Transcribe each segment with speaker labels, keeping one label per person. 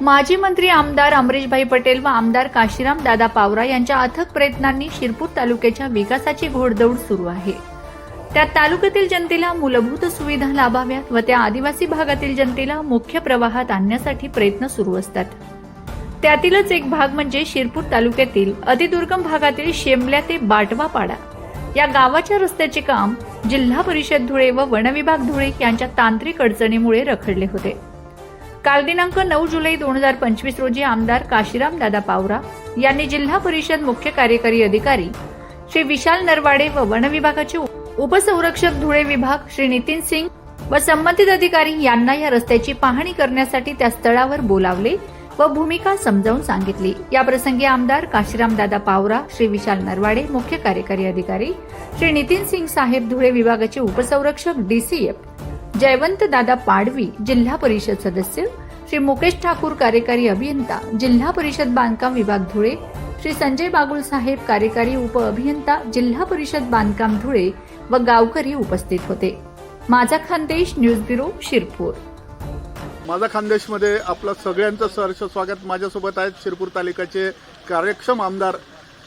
Speaker 1: माजी मंत्री आमदार अमरीशभाई पटेल व आमदार काशीराम दादा पावरा यांच्या अथक प्रयत्नांनी शिरपूर तालुक्याच्या विकासाची घोडदौड सुरू आहे. त्यात तालुक्यातील जनतेला मूलभूत सुविधा लाभाव्यात व त्या आदिवासी भागातील जनतेला मुख्य प्रवाहात आणण्यासाठी प्रयत्न सुरू असतात. त्यातीलच एक भाग म्हणजे शिरपूर तालुक्यातील अतिदुर्गम भागातील शेमल्या ते बाटवापाडा. या गावाच्या रस्त्याचे काम जिल्हा परिषद धुळे व वनविभाग धुळे यांच्या तांत्रिक अडचणीमुळे रखडले होते. काल दिनांक नऊ जुलै दोन हजार पंचवीस रोजी आमदार काशीराम दादा पावरा यांनी जिल्हा परिषद मुख्य कार्यकारी अधिकारी श्री विशाल नरवाडे व वन विभागाचे उपसंरक्षक धुळे विभाग श्री नितीन सिंग व संबंधित अधिकारी यांना या रस्त्याची पाहणी करण्यासाठी त्या स्थळावर बोलावले व भूमिका समजावून सांगितली. याप्रसंगी आमदार काशीराम दादा पावरा श्री विशाल नरवाडे मुख्य कार्यकारी अधिकारी श्री नितीन सिंग साहेब धुळे विभागाचे उपसंरक्षक डीसीएफ जयवंत दादा पाडवी जिल्हा परिषद सदस्य श्री मुकेश ठाकूर कार्यकारी अभियंता जिल्हा परिषद बांधकाम विभाग धुळे श्री संजय बागुल साहेब कार्यकारी उप अभियंता जिल्हा परिषद बांधकाम धुळे व गावकरी उपस्थित होते. माझा खानदेश न्यूज ब्युरो शिरपूर.
Speaker 2: माझा खानदेशमध्ये आपलं सगळ्यांचं सहर्ष स्वागत माझ्यासोबत आहेत शिरपूर तालुक्याचे कार्यक्षम आमदार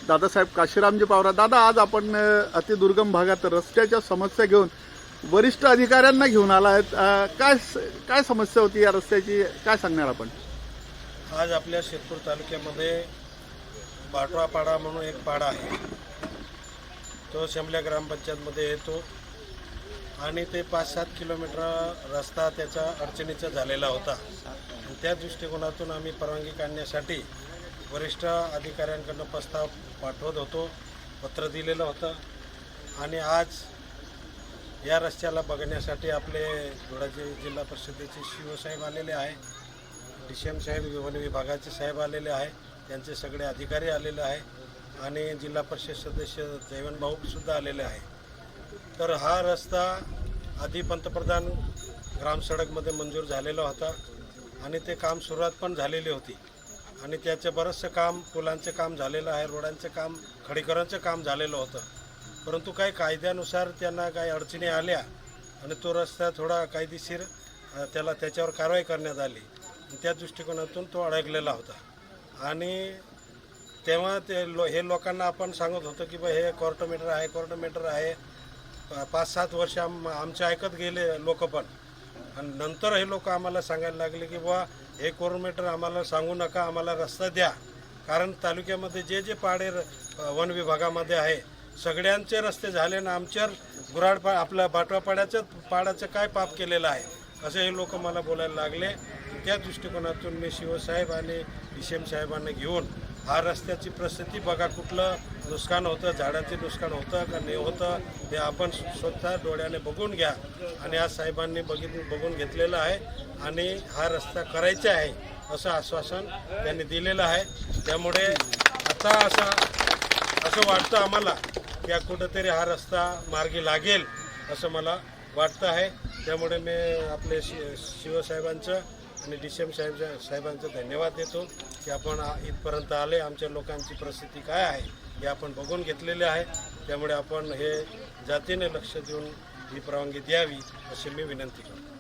Speaker 2: दादासाहेब काशीरामजी पावरा. दादा आज आपण अतिदुर्गम भागात रस्त्याच्या समस्या घेऊन वरिष्ठ अधिकाऱ्यांना घेऊन आला आहेत काय स- काय समस्या होती या रस्त्याची? काय सांगणार आपण?
Speaker 3: आज आपल्या शिरपूर तालुक्यामध्ये बाटवापाडा म्हणून एक पाडा आहे. तो शमल्या ग्रामपंचायतमध्ये येतो आणि ते पाच सात किलोमीटर रस्ता त्याचा अडचणीचा झालेला होता. त्या दृष्टिकोनातून आम्ही परवानगी काढण्यासाठी वरिष्ठ अधिकाऱ्यांकडनं प्रस्ताव पाठवत होतो पत्र दिलेलं होतं. आणि आज या रस्त्याला बघण्यासाठी आपले धुळ्याचे जिल्हा परिषदेचे शिवसाहेब आलेले आहे. डी सी एम साहेब वन विभागाचे साहेब आलेले आहे. त्यांचे सगळे अधिकारी आलेले आहे. आणि जिल्हा परिषद सदस्य जयवंत आलेले आहे. तर हा रस्ता आधी पंतप्रधान ग्रामसडकमध्ये मंजूर झालेला होता आणि ते काम सुरुवात पण झालेली होती. आणि त्याचं बरंचसं काम पुलांचं काम झालेलं आहे रोडांचं काम खडीकरांचं काम झालेलं होतं. परंतु काही कायद्यानुसार त्यांना काही अडचणी आल्या आणि तो रस्ता थोडा कायदेशीर त्याला त्याच्यावर कारवाई करण्यात आली. त्या दृष्टिकोनातून तो अडकलेला होता. आणि तेव्हा ते लो हे लोकांना आपण सांगत होतो की बा हे कॉर्टोमीटर आहे कॉर्टोमीटर आहे. पाच सात वर्ष आम आमचे ऐकत गेले लोक पण. आणि नंतर हे लोक आम्हाला सांगायला लागले की बुवा हे कॉर्टोमीटर आम्हाला सांगू नका आम्हाला रस्ता द्या. कारण तालुक्यामध्ये जे जे पाडे वन विभागामध्ये आहे सगळ्यांचे रस्ते झाले ना आमच्यावर गुराड पा आपल्या बाटवापाड्याचं पाडाचं काय पाप केलेलं आहे? असे हे लोक मला बोलायला लागले. त्या दृष्टिकोनातून मी शिवसाहेब आणि डी साहेबांना घेऊन हा रस्त्याची प्रसिद्धी बघा कुठलं नुकसान होतं झाडाचे नुकसान होतं का नाही होतं हे आपण स्वतः डोळ्याने बघून घ्या. आणि आज साहेबांनी बघित बघून घेतलेलं आहे आणि हा रस्ता करायचा आहे असं आश्वासन त्यांनी दिलेलं आहे. त्यामुळे आता असा असं वाटतं आम्हाला या कुठंतरी हा रस्ता मार्गी लागेल असं मला वाटतं आहे. त्यामुळे मी आपले शि शिवसाहेबांचं आणि डी सी एम साहेब साहेबांचं धन्यवाद देतो की आपण इथपर्यंत आले. आमच्या लोकांची परिस्थिती काय आहे हे आपण बघून घेतलेले आहे. त्यामुळे आपण हे जातीने लक्ष देऊन ही परवानगी द्यावी अशी मी विनंती करतो.